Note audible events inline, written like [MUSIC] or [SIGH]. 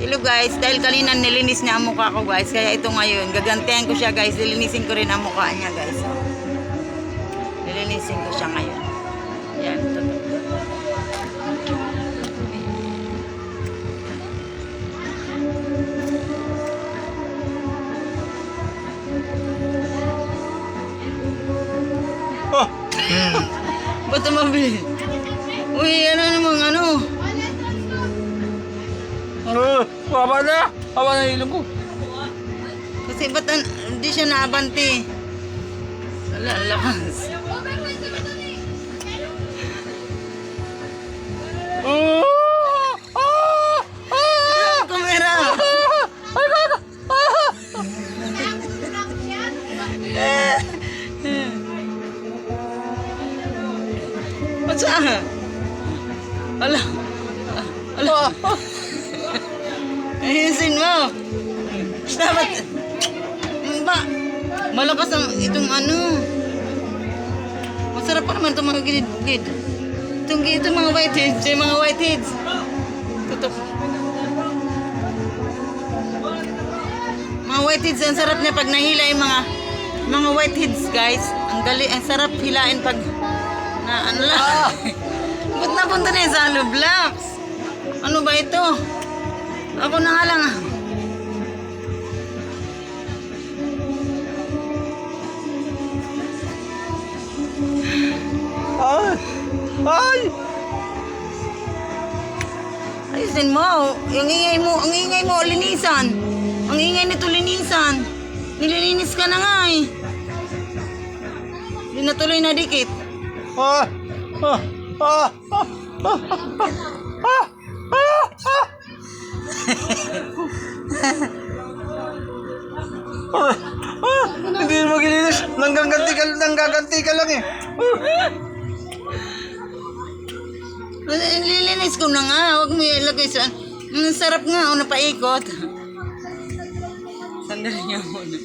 Hello guys, dahil kanina nilinis niya ang mukha ko guys, kaya ito ngayon, gagantihan ko siya guys, lilinisin ko rin ang mukha niya guys. Lilinisin ko siya ngayon. Yan, totoo. Oh, Ba't mabili? Baba na. Baba na ilong ko. Kasi ba't an- hindi siya naabante? Wala, lakas. Oh, ah, ah, Kamera! ay, gaga. Ah. Ba't siya? Ala. Ala. Ayusin mo. Dapat. Ba? Malakas ang itong ano. Masarap pa naman itong mga gilid-gilid. Itong, itong mga whiteheads. Yung mga whiteheads. Tutok. Mga whiteheads, ang sarap niya pag nahila yung mga mga whiteheads, guys. Ang dali, ang sarap hilain pag na ano lang. [LAUGHS] Ba't napunta na yung sa Blocks? Ano ba ito? Ako na nga lang. Ay, ay. Ayusin mo. Yung ingay mo, ang ingay mo, linisan. Ang ingay nito, linisan. Nililinis ka na nga eh. Hindi na tuloy na dikit. Ah, ah, ah, ah, ah, ah, ah, Ah, ah, hindi mo gilinis. Nanggaganti ka, nanggaganti ka lang eh. Ah. Nililinis ko na nga. Huwag mo ilagay sa... Ang sarap nga. O, napaikot. Sandali nga muna.